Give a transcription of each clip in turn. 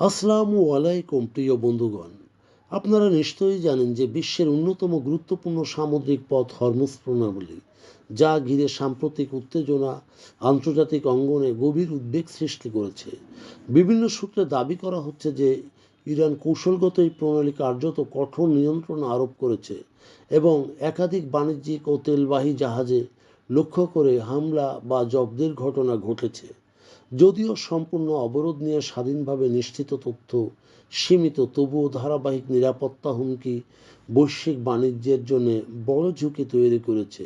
আসসালামু আলাইকুম, প্রিয় বন্ধুগণ। আপনারা নিশ্চয়ই জানেন যে বিশ্বের অন্যতম গুরুত্বপূর্ণ সামুদ্রিক পথ হরমুজ প্রণাবলী যা ঘিরে সাম্প্রতিক উত্তেজনা আন্তর্জাতিক অঙ্গনে গভীর উদ্বেগ সৃষ্টি করেছে। বিভিন্ন সূত্রে দাবি করা হচ্ছে যে ইরান কৌশলগত এই প্রণালী কার্যত কঠোর নিয়ন্ত্রণ আরোপ করেছে এবং একাধিক বাণিজ্যিক ও তেলবাহী জাহাজে লক্ষ্য করে হামলা বা জব্দের ঘটনা ঘটেছে। যদিও সম্পূর্ণ অবরোধ নিয়ে স্বাধীনভাবে নিশ্চিত তথ্য সীমিত, তবুও ধারাবাহিক নিরাপত্তা হুমকি বৈশ্বিক বাণিজ্যের জন্য বড় ঝুঁকি তৈরি করেছে।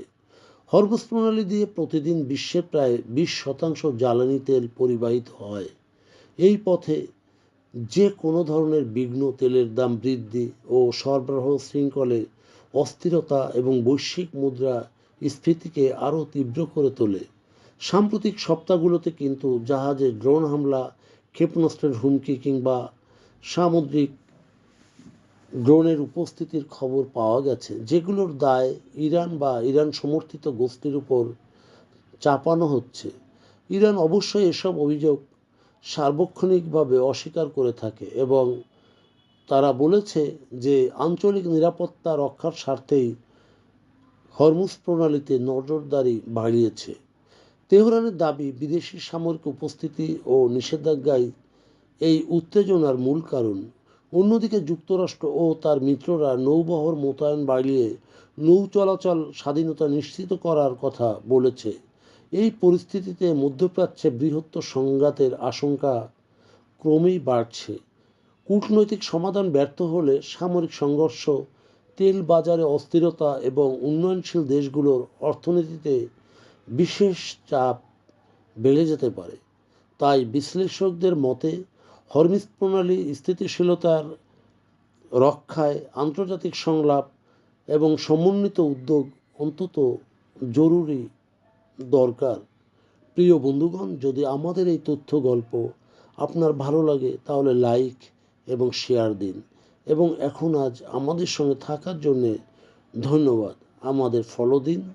হরমুজ প্রণালী দিয়ে প্রতিদিন বিশ্বের প্রায় বিশ শতাংশ জ্বালানি তেল পরিবাহিত হয়। এই পথে যে কোনো ধরনের বিঘ্ন তেলের দাম বৃদ্ধি ও সরবরাহ শৃঙ্খলে অস্থিরতা এবং বৈশ্বিক মুদ্রা স্ফীতিকে আরও তীব্র করে তোলে। সাম্প্রতিক সপ্তাহগুলোতে কিন্তু জাহাজে ড্রোন হামলা, ক্ষেপণাস্ত্রের হুমকি কিংবা সামুদ্রিক ড্রোনের উপস্থিতির খবর পাওয়া গেছে, যেগুলোর দায় ইরান বা ইরান সমর্থিত গোষ্ঠীর উপর চাপানো হচ্ছে। ইরান অবশ্যই এসব অভিযোগ সার্বক্ষণিকভাবে অস্বীকার করে থাকে এবং তারা বলেছে যে আঞ্চলিক নিরাপত্তা রক্ষার স্বার্থেই হরমুজ প্রণালীতে নজরদারি বাড়িয়েছে। তেহরানের দাবি, বিদেশি সামরিক উপস্থিতি ও নিষেধাজ্ঞাই এই উত্তেজনার মূল কারণ। অন্যদিকে যুক্তরাষ্ট্র ও তার মিত্ররা নৌবহর মোতায়েন বাড়িয়ে নৌ চলাচল স্বাধীনতা নিশ্চিত করার কথা বলেছে। এই পরিস্থিতিতে মধ্যপ্রাচ্যে বৃহত্তর সংঘাতের আশঙ্কা ক্রমেই বাড়ছে। কূটনৈতিক সমাধান ব্যর্থ হলে সামরিক সংঘর্ষ, তেল বাজারে অস্থিরতা এবং উন্নয়নশীল দেশগুলোর অর্থনীতিতে বিশেষ চাপ বেড়ে যেতে পারে। তাই বিশ্লেষকদের মতে হরমিজ প্রণালী স্থিতিশীলতার রক্ষায় আন্তর্জাতিক সংলাপ এবং সমন্বিত উদ্যোগ অন্তত জরুরি দরকার। প্রিয় বন্ধুগণ, যদি আমাদের এই তথ্য গল্প আপনার ভালো লাগে, তাহলে লাইক এবং শেয়ার দিন। এবং এখন আজ আমাদের সঙ্গে থাকার জন্যে ধন্যবাদ। আমাদের ফলো দিন।